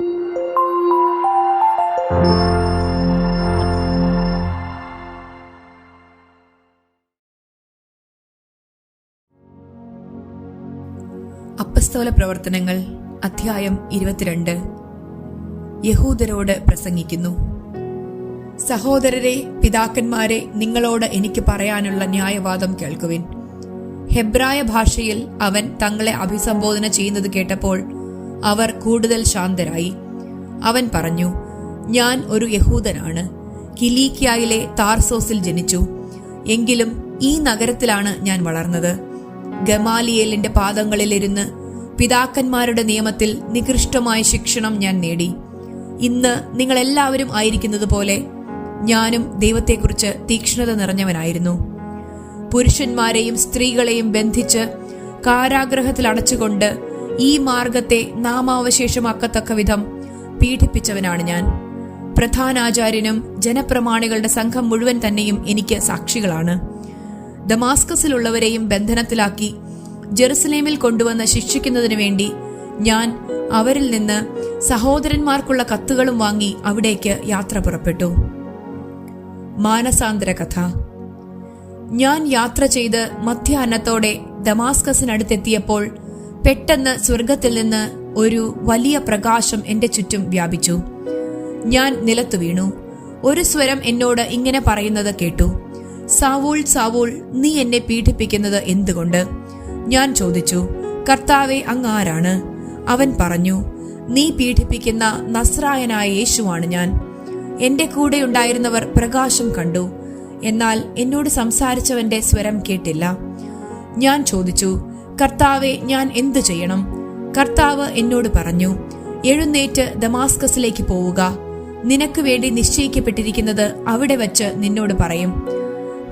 അപ്പസ്തോല പ്രവർത്തനങ്ങൾ അധ്യായം ഇരുപത്തിരണ്ട്. യഹൂദരോട് പ്രസംഗിക്കുന്നു. സഹോദരരെ പിതാക്കന്മാരെ നിങ്ങളോട് എനിക്ക് പറയാനുള്ള ന്യായവാദം കേൾക്കുവിൻ. ഹെബ്രായ ഭാഷയിൽ അവൻ തങ്ങളെ അഭിസംബോധന ചെയ്യുന്നത് കേട്ടപ്പോൾ അവർ കൂടുതൽ ശാന്തരായി. അവൻ പറഞ്ഞു ഞാൻ ഒരു യഹൂദനാണ്. കിലീക്കിയായിലെ താർസോസിൽ ജനിച്ചു. എങ്കിലും ഈ നഗരത്തിലാണ് ഞാൻ വളർന്നത്. ഗമാലിയേലിന്റെ പാദങ്ങളിലിരുന്ന് പിതാക്കന്മാരുടെ നിയമത്തിൽ നികൃഷ്ടമായ ശിക്ഷണം ഞാൻ നേടി. ഇന്ന് നിങ്ങളെല്ലാവരും ആയിരിക്കുന്നത് പോലെ ഞാനും ദൈവത്തെക്കുറിച്ച് തീക്ഷ്ണത നിറഞ്ഞവനായിരുന്നു. പുരുഷന്മാരെയും സ്ത്രീകളെയും ബന്ധിച്ച് കാരാഗ്രഹത്തിൽ അടച്ചുകൊണ്ട് ഈ മാർഗത്തെ നാമാവശേഷമാക്കത്തക്ക വിധം പീഡിപ്പിച്ചവനാണ് ഞാൻ. പ്രധാനാചാര്യനും ജനപ്രമാണികളുടെ സംഘം മുഴുവൻ തന്നെയും എനിക്ക് സാക്ഷികളാണ്. ദമാസ്കസിലുള്ളവരെയും ബന്ധനത്തിലാക്കി ജെറുസലേമിൽ കൊണ്ടുവന്ന് ശിക്ഷിക്കുന്നതിനു വേണ്ടി ഞാൻ അവരിൽ നിന്ന് സഹോദരന്മാർക്കുള്ള കത്തുകളും വാങ്ങി അവിടേക്ക് യാത്ര പുറപ്പെട്ടു. മാനസാന്തര കഥ. ഞാൻ യാത്ര ചെയ്ത് മധ്യാഹ്നത്തോടെ ദമാസ്കസിനടുത്തെത്തിയപ്പോൾ പെട്ടെന്ന് സ്വർഗത്തിൽ നിന്ന് ഒരു വലിയ പ്രകാശം എന്റെ ചുറ്റും വ്യാപിച്ചു. ഞാൻ നിലത്തു വീണു. ഒരു സ്വരം എന്നോട് ഇങ്ങനെ പറയുന്നത് കേട്ടു. സാവൂൾ സാവൂൾ നീ എന്നെ പീഡിപ്പിക്കുന്നത് എന്തുകൊണ്ട്? ഞാൻ ചോദിച്ചു. കർത്താവെ അങ്ങ് ആരാണ്? അവൻ പറഞ്ഞു. നീ പീഡിപ്പിക്കുന്ന നസ്രായനായ യേശുവാണ് ഞാൻ. എന്റെ കൂടെ ഉണ്ടായിരുന്നവർ പ്രകാശം കണ്ടു. എന്നാൽ എന്നോട് സംസാരിച്ചവന്റെ സ്വരം കേട്ടില്ല. ഞാൻ ചോദിച്ചു. കർത്താവെ ഞാൻ എന്തു ചെയ്യണം? കർത്താവ് എന്നോട് പറഞ്ഞു എഴുന്നേറ്റ് ദമാസ്കസിലേക്ക് പോവുക. നിനക്ക് വേണ്ടി നിശ്ചയിക്കപ്പെട്ടിരിക്കുന്നത് അവിടെ വച്ച് നിന്നോട് പറയും.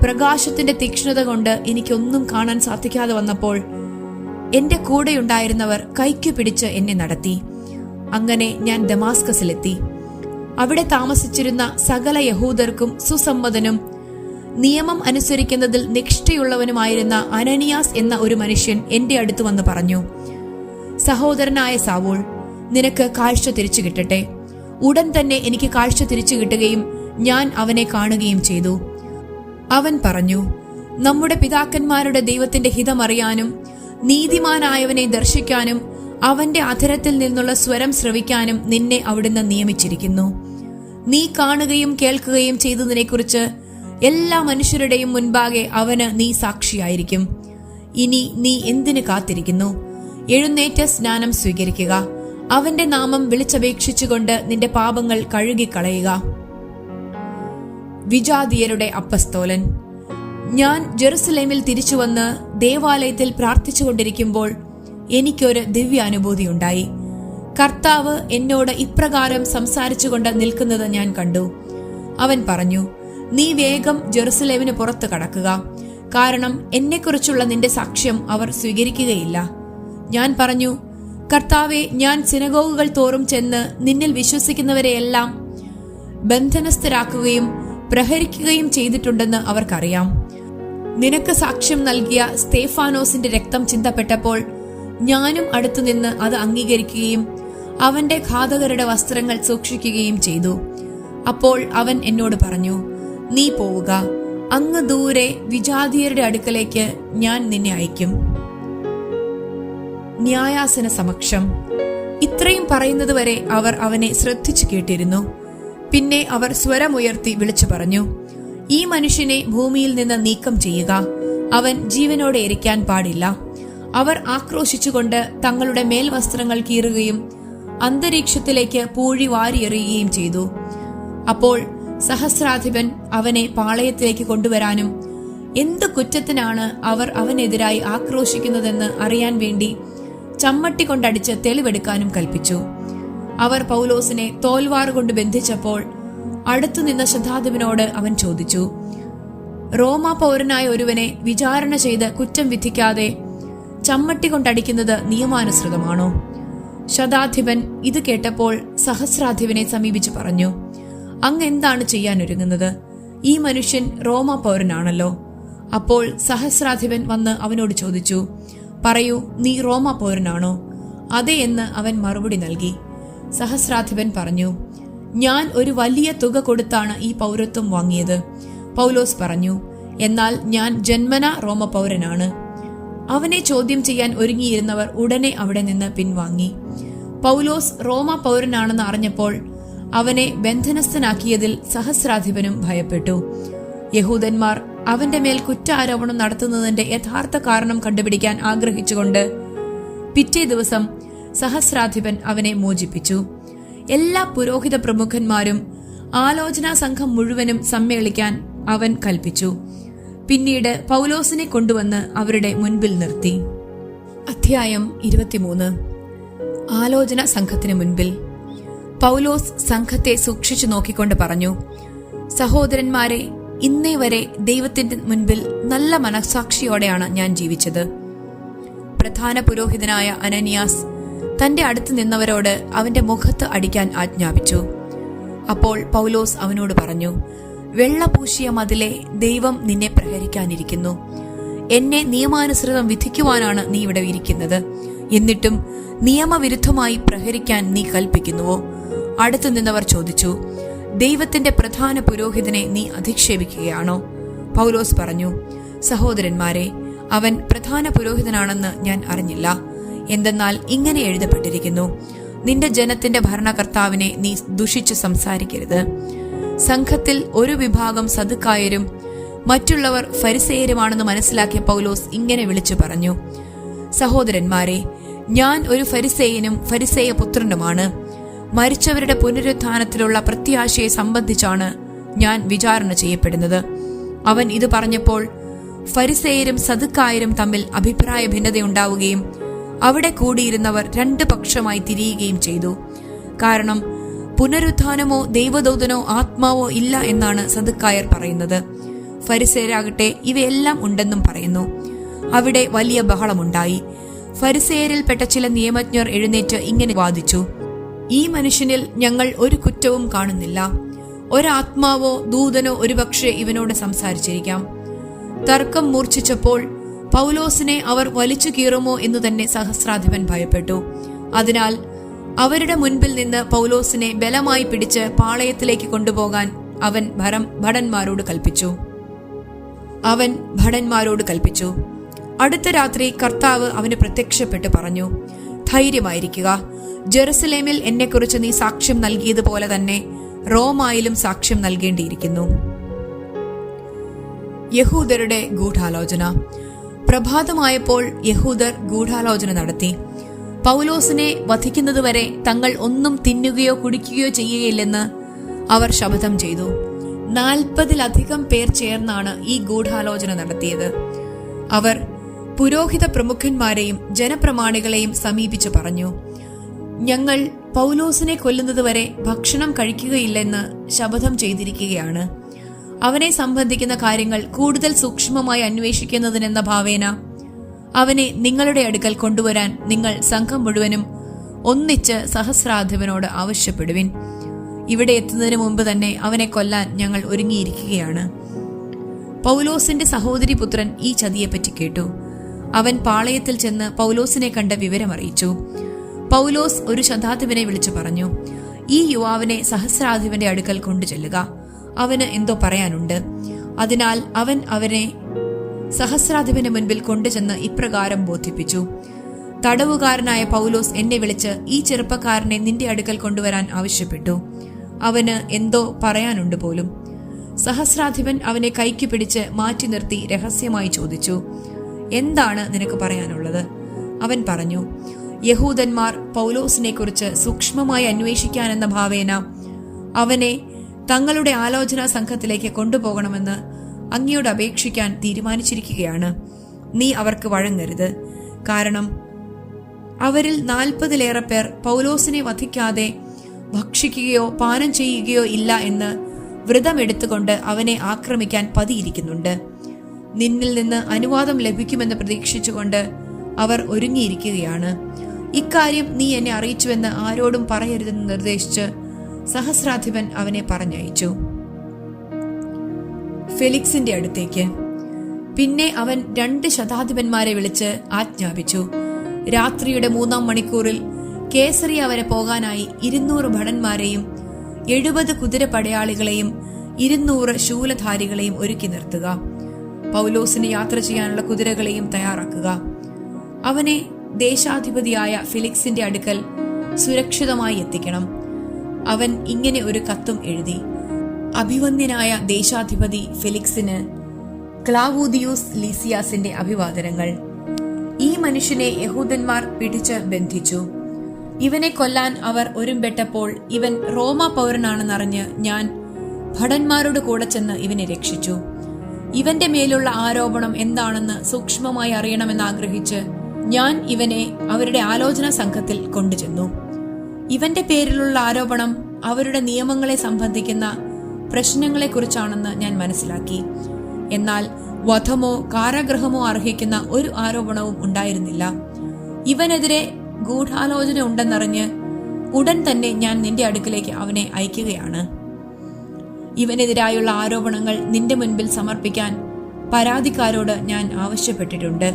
പ്രകാശത്തിന്റെ തീക്ഷ്ണത കൊണ്ട് എനിക്കൊന്നും കാണാൻ സാധിക്കാതെ വന്നപ്പോൾ എന്റെ കൂടെയുണ്ടായിരുന്നവർ കൈക്കു പിടിച്ച് എന്നെ നടത്തി. അങ്ങനെ ഞാൻ ദമാസ്കസിലെത്തി. അവിടെ താമസിച്ചിരുന്ന സകല യഹൂദർക്കും സുസമ്മതനും നിയമം അനുസരിക്കുന്നതിൽ നിഷ്ഠയുള്ളവനുമായിരുന്ന അനനിയാസ് എന്ന ഒരു മനുഷ്യൻ എന്റെ അടുത്ത് വന്ന് പറഞ്ഞു സഹോദരനായ സാവൂൾ നിനക്ക് കാഴ്ച തിരിച്ചു കിട്ടട്ടെ. ഉടൻ തന്നെ എനിക്ക് കാഴ്ച തിരിച്ചു കിട്ടുകയും ഞാൻ അവനെ കാണുകയും ചെയ്തു. അവൻ പറഞ്ഞു നമ്മുടെ പിതാക്കന്മാരുടെ ദൈവത്തിന്റെ ഹിതമറിയാനും നീതിമാനായവനെ ദർശിക്കാനും അവന്റെ അധരത്തിൽ നിന്നുള്ള സ്വരം ശ്രവിക്കാനും നിന്നെ അവിടുന്ന് നിയമിച്ചിരിക്കുന്നു. നീ കാണുകയും കേൾക്കുകയും ചെയ്തതിനെക്കുറിച്ച് എല്ലാ മനുഷ്യരുടെയും മുൻപാകെ അവന് നീ സാക്ഷിയായിരിക്കും. ഇനി നീ എന്തിനു കാത്തിരിക്കുന്നു? എഴുന്നേറ്റ സ്നാനം സ്വീകരിക്കുക. അവന്റെ നാമം വിളിച്ചപേക്ഷിച്ചുകൊണ്ട് നിന്റെ പാപങ്ങൾ കഴുകിക്കളയുക. വിജാതീയരുടെ അപ്പസ്തോലൻ ഞാൻ ജെറുസലേമിൽ തിരിച്ചുവന്ന് ദേവാലയത്തിൽ പ്രാർത്ഥിച്ചുകൊണ്ടിരിക്കുമ്പോൾ എനിക്കൊരു ദിവ്യാനുഭൂതി ഉണ്ടായി. കർത്താവ് എന്നോട് ഇപ്രകാരം സംസാരിച്ചുകൊണ്ട് നിൽക്കുന്നത് ഞാൻ കണ്ടു. അവൻ പറഞ്ഞു നീ വേഗം ജെറുസലേമിന് പുറത്തു കടക്കുക. കാരണം എന്നെക്കുറിച്ചുള്ള നിന്റെ സാക്ഷ്യം അവർ സ്വീകരിക്കുകയില്ല. ഞാൻ പറഞ്ഞു കർത്താവെ ഞാൻ സിനഗോഗുകൾ തോറും ചെന്ന് നിന്നിൽ വിശ്വസിക്കുന്നവരെയെല്ലാം ബന്ധനസ്ഥരാക്കുകയും പ്രഹരിക്കുകയും ചെയ്തിട്ടുണ്ടെന്ന് അവർക്കറിയാം. നിനക്ക് സാക്ഷ്യം നൽകിയ സ്തേഫാനോസിന്റെ രക്തം ചിന്തപ്പെട്ടപ്പോൾ ഞാനും അടുത്തുനിന്ന് അത് അംഗീകരിക്കുകയും അവന്റെ ഘാതകരുടെ വസ്ത്രങ്ങൾ സൂക്ഷിക്കുകയും ചെയ്തു. അപ്പോൾ അവൻ എന്നോട് പറഞ്ഞു നീ പോവുക. അങ്ങ് ദൂരെ വിജാതീയരുടെ അടുക്കലേക്ക് ഞാൻ നിന്നെ അയക്കും ന്യായാസന സമക്ഷം. ഇത്രയും പറയുന്നത് വരെ അവർ അവനെ ശ്രദ്ധിച്ചു കേട്ടിരുന്നു. പിന്നെ അവർ സ്വരമുയർത്തി വിളിച്ചു പറഞ്ഞു ഈ മനുഷ്യനെ ഭൂമിയിൽ നിന്ന് നീക്കം ചെയ്യുക. അവൻ ജീവനോടെ ഇരിക്കാൻ പാടില്ല. അവർ ആക്രോശിച്ചുകൊണ്ട് തങ്ങളുടെ മേൽവസ്ത്രങ്ങൾ കീറുകയും അന്തരീക്ഷത്തിലേക്ക് പൂഴി വാരിയെറിയുകയും ചെയ്തു. അപ്പോൾ സഹസ്രാധിപൻ അവനെ പാളയത്തിലേക്ക് കൊണ്ടുവരാനും എന്ത് കുറ്റത്തിനാണ് അവർ അവനെതിരായി ആക്രോശിക്കുന്നതെന്ന് അറിയാൻ വേണ്ടി ചമ്മട്ടി കൊണ്ടടിച്ച് തെളിവെടുക്കാനും കൽപ്പിച്ചു. അവർ പൗലോസിനെ തോൽവാറുകൊണ്ട് ബന്ധിച്ചപ്പോൾ അടുത്തുനിന്ന ശതാധിപനോട് അവൻ ചോദിച്ചു റോമ പൗരനായ ഒരുവനെ വിചാരണ ചെയ്ത് കുറ്റം വിധിക്കാതെ ചമ്മട്ടി കൊണ്ടടിക്കുന്നത് നിയമാനുസൃതമാണോ? ശതാധിപൻ ഇത് കേട്ടപ്പോൾ സഹസ്രാധിപനെ സമീപിച്ചു പറഞ്ഞു അങ്ങ് എന്താണ് ചെയ്യാൻ ഒരുങ്ങുന്നത്? ഈ മനുഷ്യൻ റോമ പൗരനാണല്ലോ. അപ്പോൾ സഹസ്രാധിപൻ വന്ന് അവനോട് ചോദിച്ചു പറയൂ നീ റോമ പൗരനാണോ? അതെ എന്ന് അവൻ മറുപടി നൽകി. സഹസ്രാധിപൻ പറഞ്ഞു ഞാൻ ഒരു വലിയ തുക കൊടുത്താണ് ഈ പൗരത്വം വാങ്ങിയത്. പൗലോസ് പറഞ്ഞു എന്നാൽ ഞാൻ ജന്മന റോമ പൗരനാണ്. അവനെ ചോദ്യം ചെയ്യാൻ ഒരുങ്ങിയിരുന്നവർ ഉടനെ അവിടെ നിന്ന് പിൻവാങ്ങി. പൗലോസ് റോമ പൗരനാണെന്ന് അറിഞ്ഞപ്പോൾ അവനെ ബന്ധനസ്ഥനാക്കിയതിൽ സഹസ്രാധിപനും ഭയപ്പെട്ടു. യഹൂദന്മാർ അവന്റെ മേൽ കുറ്റാരോപണം നടത്തുന്നതിന്റെ യഥാർത്ഥ കാരണം കണ്ടുപിടിക്കാൻ ആഗ്രഹിച്ചുകൊണ്ട് പിറ്റേ ദിവസം സഹസ്രാധിപൻ അവനെ മോചിപ്പിച്ചു. എല്ലാ പുരോഹിത പ്രമുഖന്മാരും ആലോചനാ സംഘം മുഴുവനും സമ്മേളിക്കാൻ അവൻ കൽപ്പിച്ചു. പിന്നീട് പൗലോസിനെ കൊണ്ടുവന്ന് അവരുടെ മുൻപിൽ നിർത്തി. അധ്യായം ഇരുപത്തിമൂന്ന്. ആലോചന സംഘത്തിന് മുൻപിൽ പൗലോസ് സംഘത്തെ സൂക്ഷിച്ചു നോക്കിക്കൊണ്ട് പറഞ്ഞു സഹോദരന്മാരെ ഇന്നേ വരെ ദൈവത്തിന്റെ മുൻപിൽ നല്ല മനസാക്ഷിയോടെയാണ് ഞാൻ ജീവിച്ചത്. പ്രധാന പുരോഹിതനായ അനനിയാസ് തന്റെ അടുത്ത് നിന്നവരോട് അവന്റെ മുഖത്ത് അടിക്കാൻ ആജ്ഞാപിച്ചു. അപ്പോൾ പൗലോസ് അവനോട് പറഞ്ഞു വെള്ള പൂശിയ മതിലെ ദൈവം നിന്നെ പ്രഹരിക്കാനിരിക്കുന്നു. എന്നെ നിയമാനുസൃതം വിധിക്കുവാനാണ് നീ ഇവിടെ ഇരിക്കുന്നത്. എന്നിട്ടും നിയമവിരുദ്ധമായി പ്രഹരിക്കാൻ നീ കൽപ്പിക്കുന്നുവോ? അടുത്തു നിന്നവർ ചോദിച്ചു ദൈവത്തിന്റെ പ്രധാന പുരോഹിതനെ നീ അധിക്ഷേപിക്കുകയാണോ? പൗലോസ് പറഞ്ഞു സഹോദരന്മാരെ അവൻ പ്രധാന പുരോഹിതനാണെന്ന് ഞാൻ അറിഞ്ഞില്ല. എന്തെന്നാൽ ഇങ്ങനെ എഴുതപ്പെട്ടിരിക്കുന്നു നിന്റെ ജനത്തിന്റെ ഭരണകർത്താവിനെ നീ ദുഷിച്ച് സംസാരിക്കരുത്. സംഘത്തിൽ ഒരു വിഭാഗം സതുക്കായരും മറ്റുള്ളവർ ഫരിസേയരുമാണെന്ന് മനസ്സിലാക്കിയ പൗലോസ് ഇങ്ങനെ വിളിച്ചു പറഞ്ഞു സഹോദരന്മാരെ ഞാൻ ഒരു ഫരിസേയനും ഫരിസേയ പുത്രനുമാണ് മരിച്ചവരുടെ പുനരുത്ഥാനത്തിലുള്ള പ്രത്യാശയെ സംബന്ധിച്ചാണ് ഞാൻ വിചാരണ ചെയ്യപ്പെടുന്നത്. അവൻ ഇത് പറഞ്ഞപ്പോൾ ഫരിസേയരും സതുക്കായരും തമ്മിൽ അഭിപ്രായ ഭിന്നതയുണ്ടാവുകയും അവിടെ കൂടിയിരുന്നവർ രണ്ട് പക്ഷമായി തിരിയുകയും ചെയ്തു. കാരണം പുനരുത്ഥാനമോ ദൈവദൂതനോ ആത്മാവോ ഇല്ല എന്നാണ് സതുക്കായർ പറയുന്നത്. ഫരിസേരാകട്ടെ ഇവയെല്ലാം ഉണ്ടെന്നും പറയുന്നു. അവിടെ വലിയ ബഹളമുണ്ടായി. ഫരിസേയരിൽപ്പെട്ട ചില നിയമജ്ഞർ എഴുന്നേറ്റ് ഇങ്ങനെ വാദിച്ചു. ഈ മനുഷ്യനിൽ ഞങ്ങൾ ഒരു കുറ്റവും കാണുന്നില്ല. ഒരാത്മാവോ ദൂതനോ ഒരുപക്ഷെ ഇവനോട് സംസാരിച്ചിരിക്കാം. തർക്കം മൂർച്ഛിച്ചപ്പോൾ പൗലോസിനെ അവർ വലിച്ചു കീറുമോ എന്ന് തന്നെ സഹസ്രാധിപൻ ഭയപ്പെട്ടു. അതിനാൽ അവരുടെ മുൻപിൽ നിന്ന് പൗലോസിനെ ബലമായി പിടിച്ച് പാളയത്തിലേക്ക് കൊണ്ടുപോകാൻ അവൻ ഭരം ഭടന്മാരോട് കൽപ്പിച്ചു. അവൻ ഭടന്മാരോട് കൽപ്പിച്ചു. അടുത്ത രാത്രി കർത്താവ് അവന് പ്രത്യക്ഷപ്പെട്ട് പറഞ്ഞു ധൈര്യമായിരിക്കുക. ജെറുസലേമിൽ എന്നെക്കുറിച്ച് നീ സാക്ഷ്യം നൽകിയതുപോലെ തന്നെ റോമായിലും സാക്ഷ്യം നൽകേണ്ടിയിരിക്കുന്നു. യഹൂദരുടെ ഗൂഢാലോചന. പ്രഭാതമായപ്പോൾ യഹൂദർ ഗൂഢാലോചന നടത്തി. പൗലോസിനെ വധിക്കുന്നതുവരെ തങ്ങൾ ഒന്നും തിന്നുകയോ കുടിക്കുകയോ ചെയ്യുകയില്ലെന്ന് അവർ ശപഥം ചെയ്തു. നാൽപ്പതിലധികം പേർ ചേർന്നാണ് ഈ ഗൂഢാലോചന നടത്തിയത്. അവർ പുരോഹിത പ്രമുഖന്മാരെയും ജനപ്രമാണികളെയും സമീപിച്ചു പറഞ്ഞു. ഞങ്ങൾ പൗലോസിനെ കൊല്ലുന്നതുവരെ ഭക്ഷണം കഴിക്കുകയില്ലെന്ന് ശപഥം ചെയ്തിരിക്കുകയാണ്. അവനെ സംബന്ധിക്കുന്ന കാര്യങ്ങൾ കൂടുതൽ സൂക്ഷ്മമായി അന്വേഷിക്കുന്നതിനെന്ന ഭാവേന അവനെ നിങ്ങളുടെ അടുക്കൽ കൊണ്ടുവരാൻ നിങ്ങൾ സംഘം മുഴുവനും ഒന്നിച്ച് സഹസ്രാധിപനോട് ആവശ്യപ്പെടുവിൻ. ഇവിടെ എത്തുന്നതിന് മുമ്പ് തന്നെ അവനെ കൊല്ലാൻ ഞങ്ങൾ ഒരുങ്ങിയിരിക്കുകയാണ്. പൗലോസിന്റെ സഹോദരി പുത്രൻ ഈ ചതിയെപ്പറ്റി കേട്ടു. അവൻ പാളയത്തിൽ ചെന്ന് പൗലോസിനെ കണ്ട വിവരം അറിയിച്ചു പൗലോസ് ഒരു ശതാധിപനെ വിളിച്ചു പറഞ്ഞു ഈ യുവാവിനെ സഹസ്രാധിപന്റെ അടുക്കൽ കൊണ്ടു ചെല്ലുക അവന് എന്തോ പറയാനുണ്ട്. അതിനാൽ അവൻ അവനെ സഹസ്രാധിപന് മുൻപിൽ കൊണ്ടുചെന്ന് ഇപ്രകാരം ബോധിപ്പിച്ചു. തടവുകാരനായ പൗലോസ് എന്നെ വിളിച്ച് ഈ ചെറുപ്പക്കാരനെ നിന്റെ അടുക്കൽ കൊണ്ടുവരാൻ ആവശ്യപ്പെട്ടു. അവന് എന്തോ പറയാനുണ്ട് പോലും. സഹസ്രാധിപൻ അവനെ കൈക്ക് പിടിച്ച് മാറ്റി നിർത്തി രഹസ്യമായി ചോദിച്ചു എന്താണ് നിനക്ക് പറയാനുള്ളത്? അവൻ പറഞ്ഞു യഹൂദന്മാർ പൗലോസിനെ കുറിച്ച് സൂക്ഷ്മമായി അന്വേഷിക്കാനെന്ന ഭാവേന അവനെ തങ്ങളുടെ ആലോചനാ സംഘത്തിലേക്ക് കൊണ്ടുപോകണമെന്ന് അങ്ങയോട് അപേക്ഷിക്കാൻ തീരുമാനിച്ചിരിക്കുകയാണ്. നീ അവർക്ക് വഴങ്ങരുത്. കാരണം അവരിൽ നാൽപ്പതിലേറെ പേർ പൗലോസിനെ വധിക്കാതെ ഭക്ഷിക്കുകയോ പാനം ചെയ്യുകയോ ഇല്ല എന്ന് വ്രതമെടുത്തുകൊണ്ട് അവനെ ആക്രമിക്കാൻ പതിയിരിക്കുന്നുണ്ട്. നിന്നിൽ നിന്ന് അനുവാദം ലഭിക്കുമെന്ന് പ്രതീക്ഷിച്ചുകൊണ്ട് അവർ ഒരുങ്ങിയിരിക്കുകയാണ്. ഇക്കാര്യം നീ എന്നെ അറിയിച്ചുവെന്ന് ആരോടും പറയരുതെന്ന് നിർദ്ദേശിച്ച് സഹസ്രാധിപൻ അവനെ പറഞ്ഞയച്ചു. ഫെലിക്സിന്റെ അടുത്തേക്ക്. പിന്നെ അവൻ രണ്ട് ശതാധിപന്മാരെ വിളിച്ച് ആജ്ഞാപിച്ചു. രാത്രിയുടെ മൂന്നാം മണിക്കൂറിൽ കേസറിയ വരെ പോകാനായി ഇരുന്നൂറ് ഭടന്മാരെയും എഴുപത് കുതിരപ്പടയാളികളെയും ഇരുന്നൂറ് ശൂലധാരികളെയും ഒരുക്കി നിർത്തുക. പൗലോസിന് യാത്ര ചെയ്യാനുള്ള കുതിരകളെയും തയ്യാറാക്കുക. അവനെ ദേശാധിപതിയായ ഫിലിക്സിന്റെ അടുക്കൽ സുരക്ഷിതമായി എത്തിക്കണം. അവൻ ഇങ്ങനെ ഒരു കത്തും എഴുതി. അഭിവന്ദ്യനായ ദേശാധിപതി ഫിലിക്സിന് ക്ലാവൂദിയൂസ് ലീസിയാസിന്റെ അഭിവാദനങ്ങൾ. ഈ മനുഷ്യനെ യഹൂദന്മാർ പിടിച്ച് ബന്ധിച്ചു. ഇവനെ കൊല്ലാൻ അവർ ഒരുമ്പെട്ടപ്പോൾ ഇവൻ റോമ പൗരനാണെന്നറിഞ്ഞ് ഞാൻ ഭടന്മാരോട് കൂടെ ചെന്ന് ഇവനെ രക്ഷിച്ചു. ഇവന്റെ മേലുള്ള ആരോപണം എന്താണെന്ന് സൂക്ഷ്മമായി അറിയണമെന്ന് ആഗ്രഹിച്ച് ഞാൻ ഇവനെ അവരുടെ ആലോചനാ സംഘത്തിൽ കൊണ്ടുചെന്നു. ഇവന്റെ പേരിലുള്ള ആരോപണം അവരുടെ നിയമങ്ങളെ സംബന്ധിക്കുന്ന പ്രശ്നങ്ങളെക്കുറിച്ചാണെന്ന് ഞാൻ മനസ്സിലാക്കി. എന്നാൽ വധമോ കാരാഗ്രഹമോ അർഹിക്കുന്ന ഒരു ആരോപണവും ഉണ്ടായിരുന്നില്ല. ഇവനെതിരെ ഗൂഢാലോചന ഉണ്ടെന്നറിഞ്ഞ് ഉടൻ തന്നെ ഞാൻ നിന്റെ അടുക്കിലേക്ക് അവനെ അയക്കുകയാണ്. ഇവനെതിരായുള്ള ആരോപണങ്ങൾ നിന്റെ മുൻപിൽ സമർപ്പിക്കാൻ പരാതിക്കാരോട് ഞാൻ ആവശ്യപ്പെട്ടിട്ടുണ്ട്.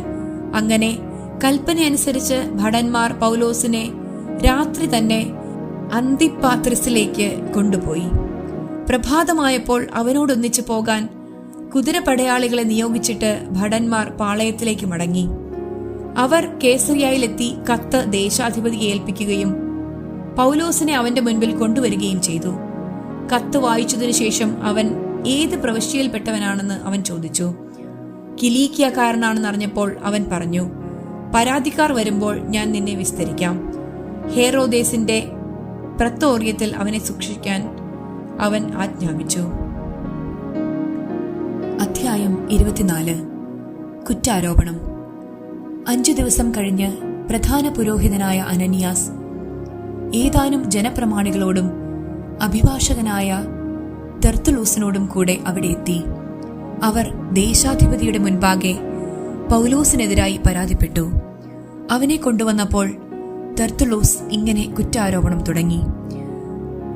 അങ്ങനെ കൽപ്പനയനുസരിച്ച് ഭടന്മാർ പൗലോസിനെ രാത്രി തന്നെ അന്തിപ്പാത്രിസിലേക്ക് കൊണ്ടുപോയി. പ്രഭാതമായപ്പോൾ അവനോടൊന്നിച്ചു പോകാൻ കുതിരപ്പടയാളികളെ നിയോഗിച്ചിട്ട് ഭടന്മാർ പാളയത്തിലേക്ക് മടങ്ങി. അവർ കേസറിയായിലെത്തി കത്ത് ദേശാധിപതിയെ ഏൽപ്പിക്കുകയും പൗലോസിനെ അവന്റെ മുൻപിൽ കൊണ്ടുവരികയും ചെയ്തു. കത്ത് വായിച്ചതിനു ശേഷം അവൻ ഏത് പ്രവശ്യയിൽപ്പെട്ടവനാണെന്ന് അവൻ ചോദിച്ചു. കിലീക്കിയക്കാരനാണെന്ന് അറിഞ്ഞപ്പോൾ അവൻ പറഞ്ഞു പരാതിക്കാർ വരുമ്പോൾ ഞാൻ നിന്നെ വിസ്തരിക്കാം. ഹേറോദേസിന്റെ പ്രത്തോറിയത്തിൽ അവനെ സൂക്ഷിക്കാൻ അവൻ ആജ്ഞാപിച്ചു. അധ്യായം ഇരുപത്തിനാല്. കുറ്റാരോപണം. അഞ്ചു ദിവസം കഴിഞ്ഞ് പ്രധാന പുരോഹിതനായ അനന്യാസ് ഏതാനും ജനപ്രമാണികളോടും അഭിഭാഷകനായ തെർത്തുലൂസിനോടും കൂടെ അവിടെ എത്തി. അവർ ദേശാധിപതിയുടെ മുൻപാകെ പൗലോസിനെതിരായി പരാതിപ്പെട്ടു. അവനെ കൊണ്ടുവന്നപ്പോൾ തെർത്തുലൂസ് ഇങ്ങനെ കുറ്റാരോപണം തുടങ്ങി.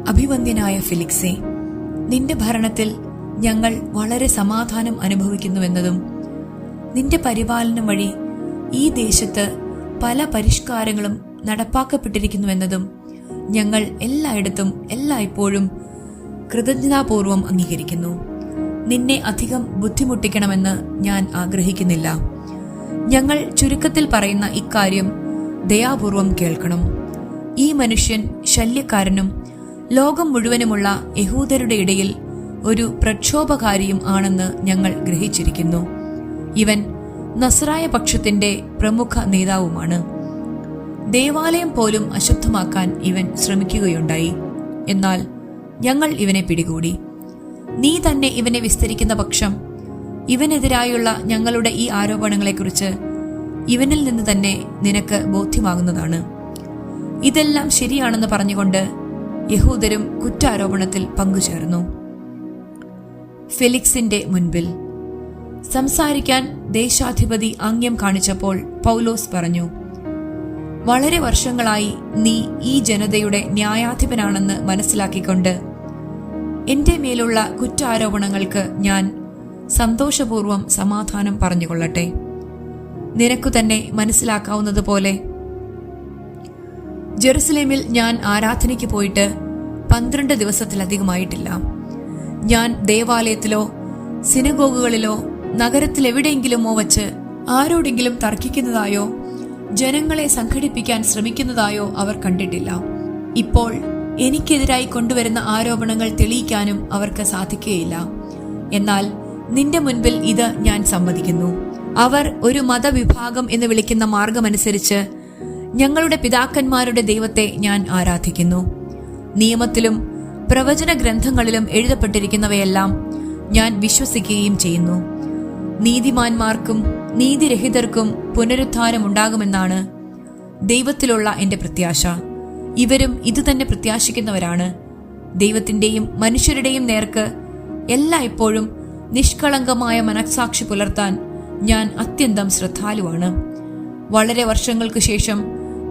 അഭിവന്ദ്യനായ ഫിലിക്സെ നിന്റെ ഭരണത്തിൽ ഞങ്ങൾ വളരെ സമാധാനം അനുഭവിക്കുന്നുവെന്നതും നിന്റെ പരിപാലനം വഴി ഈ ദേശത്ത് പല പരിഷ്കാരങ്ങളും നടപ്പാക്കപ്പെട്ടിരിക്കുന്നുവെന്നതും ഞങ്ങൾ എല്ലായിടത്തും എല്ലായ്പ്പോഴും കൃതജ്ഞതാപൂർവം അംഗീകരിക്കുന്നു. നിന്നെ അധികം ബുദ്ധിമുട്ടിക്കണമെന്ന് ഞാൻ ആഗ്രഹിക്കുന്നില്ല. ഞങ്ങൾ ചുരുക്കത്തിൽ പറയുന്ന ഇക്കാര്യം ദയാപൂർവം കേൾക്കണം. ഈ മനുഷ്യൻ ശല്യക്കാരനും ലോകം മുഴുവനുമുള്ള യഹൂദരുടെ ഇടയിൽ ഒരു പ്രക്ഷോഭകാരിയും ആണെന്ന് ഞങ്ങൾ ഗ്രഹിച്ചിരിക്കുന്നു. ഇവൻ നസറായ പക്ഷത്തിന്റെ പ്രമുഖ നേതാവുമാണ്. ദേവാലയം പോലും അശുദ്ധമാക്കാൻ ഇവൻ ശ്രമിക്കുകയുണ്ടായി. എന്നാൽ ഞങ്ങൾ ഇവനെ പിടികൂടി. നീ തന്നെ ഇവനെ വിസ്തരിക്കുന്ന പക്ഷം ഇവനെതിരായുള്ള ഞങ്ങളുടെ ഈ ആരോപണങ്ങളെക്കുറിച്ച് ഇവനിൽ നിന്ന് തന്നെ നിനക്ക് ബോധ്യമാകുന്നതാണ്. ഇതെല്ലാം ശരിയാണെന്ന് പറഞ്ഞുകൊണ്ട് യഹൂദരും കുറ്റാരോപണത്തിൽ പങ്കുചേർന്നു. ഫെലിക്സിന്റെ മുൻപിൽ സംസാരിക്കാൻ ദേശാധിപതി ആംഗ്യം കാണിച്ചപ്പോൾ പൗലോസ് പറഞ്ഞു വളരെ വർഷങ്ങളായി നീ ഈ ജനതയുടെ ന്യായാധിപനാണെന്ന് മനസ്സിലാക്കിക്കൊണ്ട് എന്റെ മേലുള്ള കുറ്റാരോപണങ്ങൾക്ക് ഞാൻ സന്തോഷപൂർവം സമാധാനം പറഞ്ഞുകൊള്ളട്ടെ. നിനക്കു തന്നെ മനസ്സിലാക്കാവുന്നതുപോലെ ജെറുസലേമിൽ ഞാൻ ആരാധനയ്ക്ക് പോയിട്ട് പന്ത്രണ്ട് ദിവസത്തിലധികമായിട്ടില്ല. ഞാൻ ദേവാലയത്തിലോ സിനഗോഗുകളിലോ നഗരത്തിലെവിടെയെങ്കിലുമോ വച്ച് ആരോടെങ്കിലും തർക്കിക്കുന്നതായോ ജനങ്ങളെ സംഘടിപ്പിക്കാൻ ശ്രമിക്കുന്നതായോ അവർ കണ്ടിട്ടില്ല. ഇപ്പോൾ എനിക്കെതിരായി കൊണ്ടുവരുന്ന ആരോപണങ്ങൾ തെളിയിക്കാനും അവർക്ക് സാധിക്കുകയില്ല. എന്നാൽ നിന്റെ മുൻപിൽ ഇത് ഞാൻ സമ്മതിക്കുന്നു. അവർ ഒരു മതവിഭാഗം എന്ന് വിളിക്കുന്ന മാർഗമനുസരിച്ച് ഞങ്ങളുടെ പിതാക്കന്മാരുടെ ദൈവത്തെ ഞാൻ ആരാധിക്കുന്നു. നിയമത്തിലും പ്രവചന ഗ്രന്ഥങ്ങളിലും എഴുതപ്പെട്ടിരിക്കുന്നവയെല്ലാം ഞാൻ വിശ്വസിക്കുകയും ചെയ്യുന്നു. നീതിമാന്മാർക്കും നീതിരഹിതർക്കും പുനരുദ്ധാനമുണ്ടാകുമെന്നാണ് ദൈവത്തിലുള്ള എന്റെ പ്രത്യാശ. ഇവരും ഇതുതന്നെ പ്രത്യാശിക്കുന്നവരാണ്. ദൈവത്തിന്റെയും മനുഷ്യരുടെയും നേർക്ക് എല്ലായ്പ്പോഴും നിഷ്കളങ്കമായ മനസാക്ഷി പുലർത്താൻ ഞാൻ അത്യന്തം ശ്രദ്ധാലുവാണ്. വളരെ വർഷങ്ങൾക്ക് ശേഷം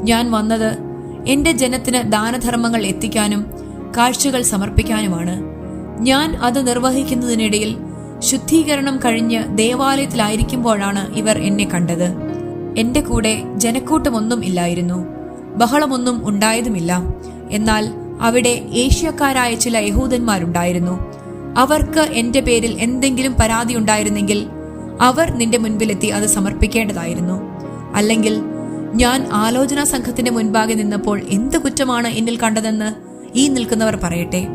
ഞാൻ വന്നത് എന്റെ ജനത്തിന് ദാനധർമ്മങ്ങൾ എത്തിക്കാനും കാഴ്ചകൾ സമർപ്പിക്കാനുമാണ്. ഞാൻ അത് നിർവഹിക്കുന്നതിനിടയിൽ ശുദ്ധീകരണം കഴിഞ്ഞ് ദേവാലയത്തിലായിരിക്കുമ്പോഴാണ് ഇവർ എന്നെ കണ്ടത്. എന്റെ കൂടെ ജനക്കൂട്ടമൊന്നും ഇല്ലായിരുന്നു. ബഹളമൊന്നും ഉണ്ടായതുമില്ല. എന്നാൽ അവിടെ ഏഷ്യക്കാരായ ചില യഹൂദന്മാരുണ്ടായിരുന്നു. അവർക്ക് എന്റെ പേരിൽ എന്തെങ്കിലും പരാതി ഉണ്ടായിരുന്നെങ്കിൽ അവർ നിന്റെ മുൻപിലെത്തി അത് സമർപ്പിക്കേണ്ടതായിരുന്നു. അല്ലെങ്കിൽ ഞാൻ ആലോചനാ സംഘത്തിന്റെ മുൻപാകെ നിന്നപ്പോൾ എന്ത് കുറ്റമാണ് എന്നിൽ കണ്ടതെന്ന് ഈ നിൽക്കുന്നവർ പറയട്ടെ.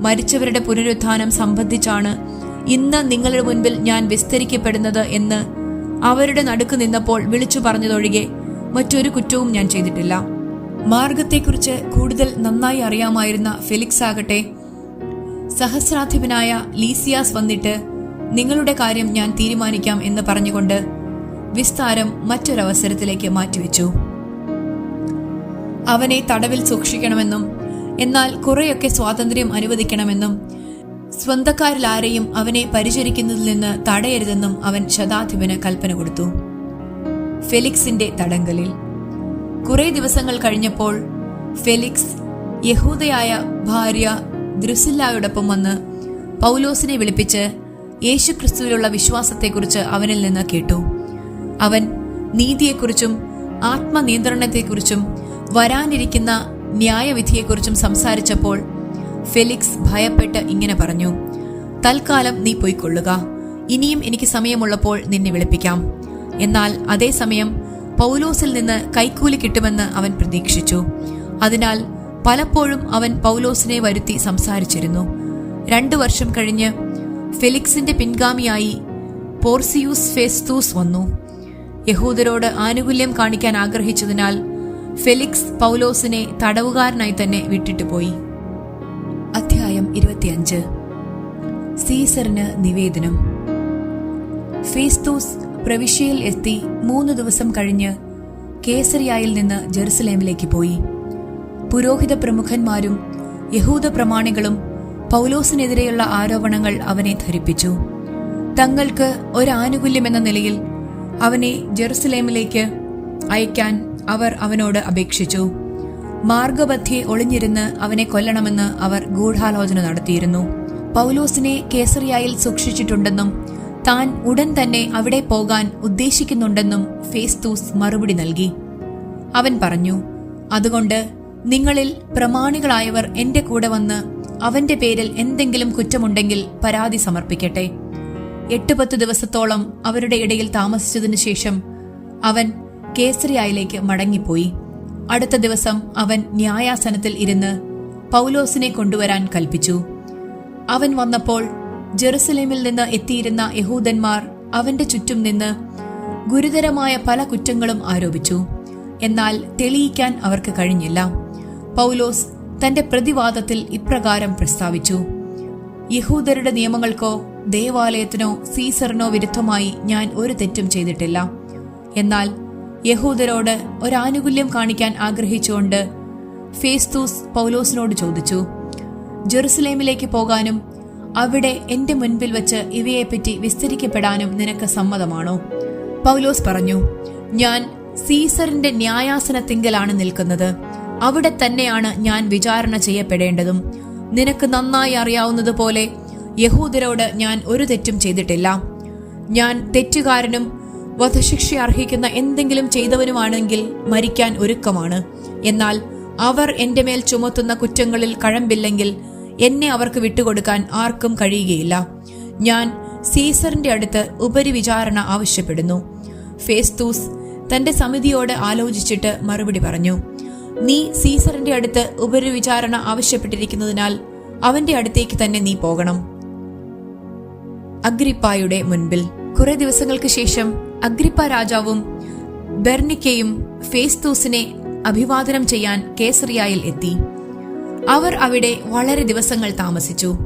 മരിച്ചവരുടെ പുനരുത്ഥാനം സംബന്ധിച്ചാണ് ഇന്ന് നിങ്ങളുടെ മുൻപിൽ ഞാൻ വിസ്തരിക്കപ്പെടുന്നത് എന്ന് അവരുടെ നടുക്ക് നിന്നപ്പോൾ വിളിച്ചു പറഞ്ഞതൊഴികെ മറ്റൊരു കുറ്റവും ഞാൻ ചെയ്തിട്ടില്ല. മാർഗത്തെക്കുറിച്ച് കൂടുതൽ നന്നായി അറിയാമായിരുന്ന ഫെലിക്സ് ആകട്ടെ സഹസ്രാധിപനായ ലീസിയാസ് വന്നിട്ട് നിങ്ങളുടെ കാര്യം ഞാൻ തീരുമാനിക്കാം എന്ന് പറഞ്ഞുകൊണ്ട് വിസ്താരം മറ്റൊരവസരത്തിലേക്ക് മാറ്റിവെച്ചു. അവനെ തടവിൽ സൂക്ഷിക്കണമെന്നും എന്നാൽ കുറെയൊക്കെ സ്വാതന്ത്ര്യം അനുവദിക്കണമെന്നും സ്വന്തക്കാരിൽ ആരെയും അവനെ പരിചരിക്കുന്നതിൽ നിന്ന് തടയരുതെന്നും അവൻ ശതാധിപന് കൽപ്പന കൊടുത്തു. ഫെലിക്സിന്റെ തടങ്കലിൽ. കുറെ ദിവസങ്ങൾ കഴിഞ്ഞപ്പോൾ ഫെലിക്സ് യഹൂദയായ ഭാര്യ ദ്രുസില്ലായോടൊപ്പം വന്ന് പൗലോസിനെ വിളിപ്പിച്ച് യേശുക്രിസ്തുവിലുള്ള വിശ്വാസത്തെക്കുറിച്ച് അവനിൽ നിന്ന് കേട്ടു. അവൻ നീതിയെക്കുറിച്ചും ആത്മനിയന്ത്രണത്തെക്കുറിച്ചും വരാനിരിക്കുന്ന ന്യായവിധിയെക്കുറിച്ചും സംസാരിച്ചപ്പോൾ ഫെലിക്സ് ഭയപ്പെട്ട് ഇങ്ങനെ പറഞ്ഞു തൽക്കാലം നീ പോയിക്കൊള്ളുക. ഇനിയും എനിക്ക് സമയമുള്ളപ്പോൾ നിന്നെ വിളിപ്പിക്കാം. എന്നാൽ അതേസമയം പൗലോസിൽ നിന്ന് കൈക്കൂലി കിട്ടുമെന്ന് അവൻ പ്രതീക്ഷിച്ചു. അതിനാൽ പലപ്പോഴും അവൻ പൗലോസിനെ വരുത്തി സംസാരിച്ചിരുന്നു. രണ്ടു വർഷം കഴിഞ്ഞ് ഫെലിക്സിന്റെ പിൻഗാമിയായി പോർസിയൂസ് ഫെസ്തൂസ് വന്നു. യഹൂദരോട് ആനുകൂല്യം കാണിക്കാൻ ആഗ്രഹിച്ചതിനാൽ ഫെലിക്സ് പൗലോസിനെ തടവുകാരനായി തന്നെ വിട്ടിട്ട് പോയി അധ്യായം ഇരുപത്തിയഞ്ച്. സീസറിന് നിവേദനം. ഫേസ്തൂസ് പ്രവിശ്യയിൽ എത്തി മൂന്ന് ദിവസം കഴിഞ്ഞ് കേസറിയായിൽ നിന്ന് ജെറുസലേമിലേക്ക് പോയി. പുരോഹിത പ്രമുഖന്മാരും യഹൂദ പ്രമാണികളും പൗലോസിനെതിരെയുള്ള ആരോപണങ്ങൾ അവനെ ധരിപ്പിച്ചു. തങ്ങൾക്ക് ഒരാനുകൂല്യമെന്ന നിലയിൽ അവനെ ജെറുസലേമിലേക്ക് അയക്കാൻ അവർ അവനോട് അപേക്ഷിച്ചു. മാർഗബദ്ധ്യെ ഒളിഞ്ഞിരുന്ന് അവനെ കൊല്ലണമെന്ന് അവർ ഗൂഢാലോചന നടത്തിയിരുന്നു. പൗലോസിനെ കേസറിയായിൽ സൂക്ഷിച്ചിട്ടുണ്ടെന്നും താൻ ഉടൻ തന്നെ അവിടെ പോകാൻ ഉദ്ദേശിക്കുന്നുണ്ടെന്നും ഫേസ്തൂസ് മറുപടി നൽകി. അവൻ പറഞ്ഞു അതുകൊണ്ട് നിങ്ങളിൽ പ്രമാണികളായവർ എന്റെ കൂടെ വന്ന് അവന്റെ പേരിൽ എന്തെങ്കിലും കുറ്റമുണ്ടെങ്കിൽ പരാതി സമർപ്പിക്കട്ടെ. എട്ട് പത്ത് ദിവസത്തോളം അവരുടെ ഇടയിൽ താമസിച്ചതിനു ശേഷം അവൻ കേസരിയായിലേക്ക് മടങ്ങിപ്പോയി. അടുത്ത ദിവസം അവൻ ന്യായാസനത്തിൽ ഇരുന്ന് പൗലോസിനെ കൊണ്ടുവരാൻ കൽപ്പിച്ചു. അവൻ വന്നപ്പോൾ ജെറുസലേമിൽ നിന്ന് എത്തിയിരുന്ന യഹൂദന്മാർ അവന്റെ ചുറ്റും നിന്ന് ഗുരുതരമായ പല കുറ്റങ്ങളും ആരോപിച്ചു. എന്നാൽ തെളിയിക്കാൻ അവർക്ക് കഴിഞ്ഞില്ല. പൗലോസ് തന്റെ പ്രതിവാദത്തിൽ ഇപ്രകാരം പ്രസ്താവിച്ചു. യഹൂദരുടെ നിയമങ്ങൾക്കോ ദേവാലയത്തിനോ സീസറിനോ വിരുദ്ധമായി ഞാൻ ഒരു തെറ്റും ചെയ്തിട്ടില്ല. എന്നാൽ യഹൂദരോട് ഒരാനുകൂല്യം കാണിക്കാൻ ആഗ്രഹിച്ചുകൊണ്ട് ഫേസ്തൂസ് പൗലോസിനോട് ചോദിച്ചു ജെറുസലേമിലേക്ക് പോകാനും അവിടെ എന്റെ മുൻപിൽ വച്ച് ഇവയെപ്പറ്റി വിസ്തരിക്കപ്പെടാനും നിനക്ക് സമ്മതമാണോ? പൗലോസ് പറഞ്ഞു ഞാൻ സീസറിന്റെ ന്യായാസനത്തിങ്കലാണ് നിൽക്കുന്നത്. അവിടെ തന്നെയാണ് ഞാൻ വിചാരണ ചെയ്യപ്പെടേണ്ടതും. നിനക്ക് നന്നായി അറിയാവുന്നതുപോലെ യഹൂദരോട് ഞാൻ ഒരു തെറ്റും ചെയ്തിട്ടില്ല. ഞാൻ തെറ്റുകാരനും വധശിക്ഷ അർഹിക്കുന്ന എന്തെങ്കിലും ചെയ്തവനുമാണെങ്കിൽ മരിക്കാൻ ഒരുക്കമാണ്. എന്നാൽ അവർ എന്റെ മേൽ ചുമത്തുന്ന കുറ്റങ്ങളിൽ കഴമ്പില്ലെങ്കിൽ എന്നെ അവർക്ക് വിട്ടുകൊടുക്കാൻ ആർക്കും കഴിയുകയില്ല. ഞാൻ സീസറിന്റെ അടുത്ത് ഉപരിവിചാരണ ആവശ്യപ്പെടുന്നു. ഫേസ്തൂസ് തന്റെ സമിതിയോട് ആലോചിച്ചിട്ട് മറുപടി പറഞ്ഞു. നീ സീസറിന്റെ അടുത്ത് ഉപരിവിചാരണ ആവശ്യപ്പെട്ടിരിക്കുന്നതിനാൽ അവന്റെ അടുത്തേക്ക് തന്നെ നീ പോകണം. അഗ്രിപ്പായുടെ മുൻപിൽ. കുറെ ദിവസങ്ങൾക്ക് ശേഷം അഗ്രിപ്പ രാജാവും ബെർണിക്കയും ഫേസ്തൂസിനെ അഭിവാദനം ചെയ്യാൻ കേസറിയായിൽ എത്തി. അവർ അവിടെ വളരെ ദിവസങ്ങൾ താമസിച്ചു.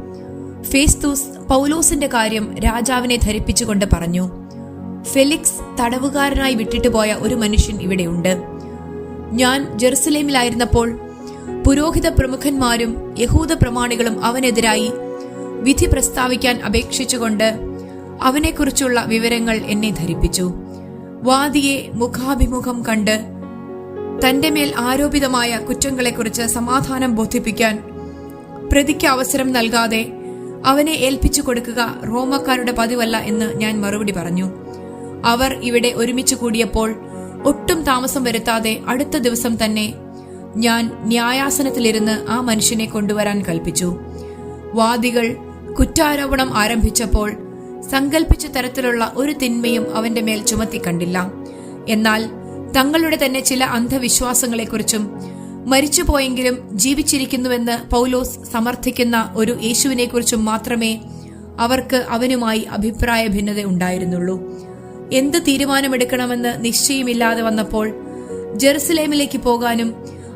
ഫേസ്തൂസ് പൗലോസിന്റെ കാര്യം രാജാവിനെ ധരിപ്പിച്ചുകൊണ്ട് പറഞ്ഞു. ഫെലിക്സ് തടവുകാരനായി വിട്ടിട്ട് പോയ ഒരു മനുഷ്യൻ ഇവിടെയുണ്ട് ഞാൻ ജെറുസലേമിലായിരുന്നപ്പോൾ പുരോഹിത പ്രമുഖന്മാരും യഹൂദ പ്രമാണികളും അവനെതിരായി വിധി പ്രസ്താവിക്കാൻ അപേക്ഷിച്ചുകൊണ്ട് അവനെക്കുറിച്ചുള്ള വിവരങ്ങൾ എന്നെ ധരിപ്പിച്ചു. വാദിയെ മുഖാഭിമുഖം കണ്ട് തന്റെ മേൽ ആരോപിതമായ കുറ്റങ്ങളെക്കുറിച്ച് സമാധാനം ബോധിപ്പിക്കാൻ പ്രതിക്ക് അവസരം നൽകാതെ അവനെ ഏൽപ്പിച്ചു കൊടുക്കുക റോമക്കാരുടെ പതിവല്ല എന്ന് ഞാൻ മറുപടി പറഞ്ഞു. അവർ ഇവിടെ ഒരുമിച്ച് കൂടിയപ്പോൾ ഒട്ടും താമസം വരുത്താതെ അടുത്ത ദിവസം തന്നെ ഞാൻ ന്യായാസനത്തിലിരുന്ന് ആ മനുഷ്യനെ കൊണ്ടുവരാൻ കൽപ്പിച്ചു. വാദികൾ കുറ്റാരോപണം ആരംഭിച്ചപ്പോൾ സങ്കൽപ്പിച്ച തരത്തിലുള്ള ഒരു തിന്മയും അവന്റെ മേൽ ചുമത്തി കണ്ടില്ല. എന്നാൽ തങ്ങളുടെ തന്നെ ചില അന്ധവിശ്വാസങ്ങളെക്കുറിച്ചും മരിച്ചുപോയെങ്കിലും ജീവിച്ചിരിക്കുന്നുവെന്ന് പൗലോസ് സമർത്ഥിക്കുന്ന ഒരു യേശുവിനെക്കുറിച്ചും മാത്രമേ അവർക്ക് അവനുമായി അഭിപ്രായ ഭിന്നത ഉണ്ടായിരുന്നുള്ളൂ. എന്ത് തീരുമാനമെടുക്കണമെന്ന് നിശ്ചയമില്ലാതെ വന്നപ്പോൾ ജെറുസലേമിലേക്ക് പോകാനും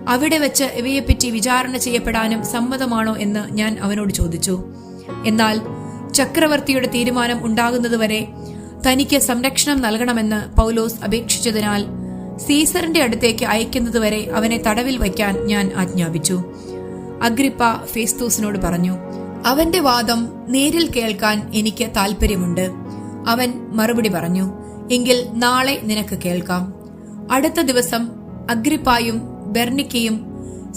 അവിടെ വെച്ച് ഇവയെപ്പറ്റി വിചാരണ ചെയ്യപ്പെടാനും സമ്മതമാണോ എന്ന് ഞാൻ അവനോട് ചോദിച്ചു. എന്നാൽ ചക്രവർത്തിയുടെ തീരുമാനം ഉണ്ടാകുന്നതുവരെ തനിക്ക് സംരക്ഷണം നൽകണമെന്ന് പൗലോസ് അപേക്ഷിച്ചതിനാൽ സീസറിന്റെ അടുത്തേക്ക് അയക്കുന്നതുവരെ അവനെ തടവിൽ വയ്ക്കാൻ ഞാൻ ആജ്ഞാപിച്ചു. അഗ്രിപ്പ ഫേസ്തൂസിനോട് പറഞ്ഞു അവന്റെ വാദം നേരിൽ കേൾക്കാൻ എനിക്ക് താൽപ്പര്യമുണ്ട്. അവൻ മറുപടി പറഞ്ഞു എങ്കിൽ നാളെ നിനക്ക് കേൾക്കാം. അടുത്ത ദിവസം അഗ്രിപ്പായും ബെർണിക്കയും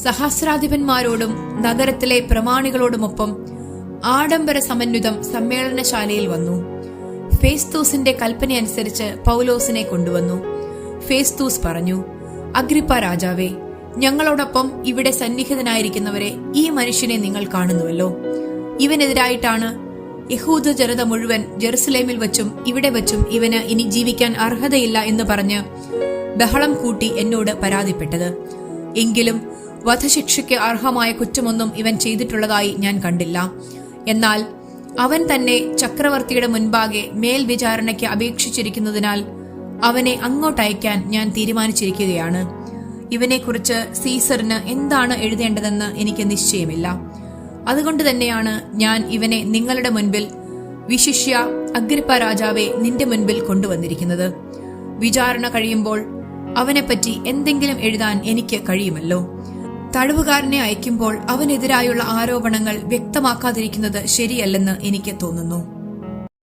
സഹസ്രാധിപന്മാരോടും നഗരത്തിലെ പ്രമാണികളോടുമൊപ്പം ആഡംബര സമന്വിതം സമ്മേളനശാലയിൽ വന്നു. ഫേസ്തൂസിന്റെ കൽപ്പനയനുസരിച്ച് പൗലോസിനെ കൊണ്ടുവന്നു. ഫേസ്തൂസ് പറഞ്ഞു അഗ്രിപ്പ രാജാവേ ഞങ്ങളോടൊപ്പം ഇവിടെ സന്നിഹിതനായിരിക്കുന്നവരെ ഈ മനുഷ്യനെ നിങ്ങൾ കാണുന്നുവല്ലോ. ഇവനെതിരായിട്ടാണ് യഹൂദ ജനത മുഴുവൻ ജെറുസലേമിൽ വച്ചും ഇവിടെ വച്ചും ഇവന് ഇനി ജീവിക്കാൻ അർഹതയില്ല എന്ന് പറഞ്ഞ് ബഹളം കൂട്ടി എന്നോട് പരാതിപ്പെട്ടത്. എങ്കിലും വധശിക്ഷയ്ക്ക് അർഹമായ കുറ്റമൊന്നും ഇവൻ ചെയ്തിട്ടുള്ളതായി ഞാൻ കണ്ടില്ല. എന്നാൽ അവൻ തന്നെ ചക്രവർത്തിയുടെ മുൻപാകെ മേൽവിചാരണയ്ക്ക് അപേക്ഷിച്ചിരിക്കുന്നതിനാൽ അവനെ അങ്ങോട്ടയക്കാൻ ഞാൻ തീരുമാനിച്ചിരിക്കുകയാണ്. ഇവനെക്കുറിച്ച് സീസറിന് എന്താണ് എഴുതേണ്ടതെന്ന് എനിക്ക് നിശ്ചയമില്ല. അതുകൊണ്ട് തന്നെയാണ് ഞാൻ ഇവനെ നിങ്ങളുടെ മുൻപിൽ വിശിഷ്യ അഗ്രിപ്പ രാജാവെ നിന്റെ മുൻപിൽ കൊണ്ടുവന്നിരിക്കുന്നത്. വിചാരണ കഴിയുമ്പോൾ അവനെപ്പറ്റി എന്തെങ്കിലും എഴുതാൻ എനിക്ക് കഴിയുമല്ലോ. തടവുകാരനെ അയക്കുമ്പോൾ അവനെതിരായുള്ള ആരോപണങ്ങൾ വ്യക്തമാക്കാതിരിക്കുന്നത് ശരിയല്ലെന്ന് എനിക്ക് തോന്നുന്നു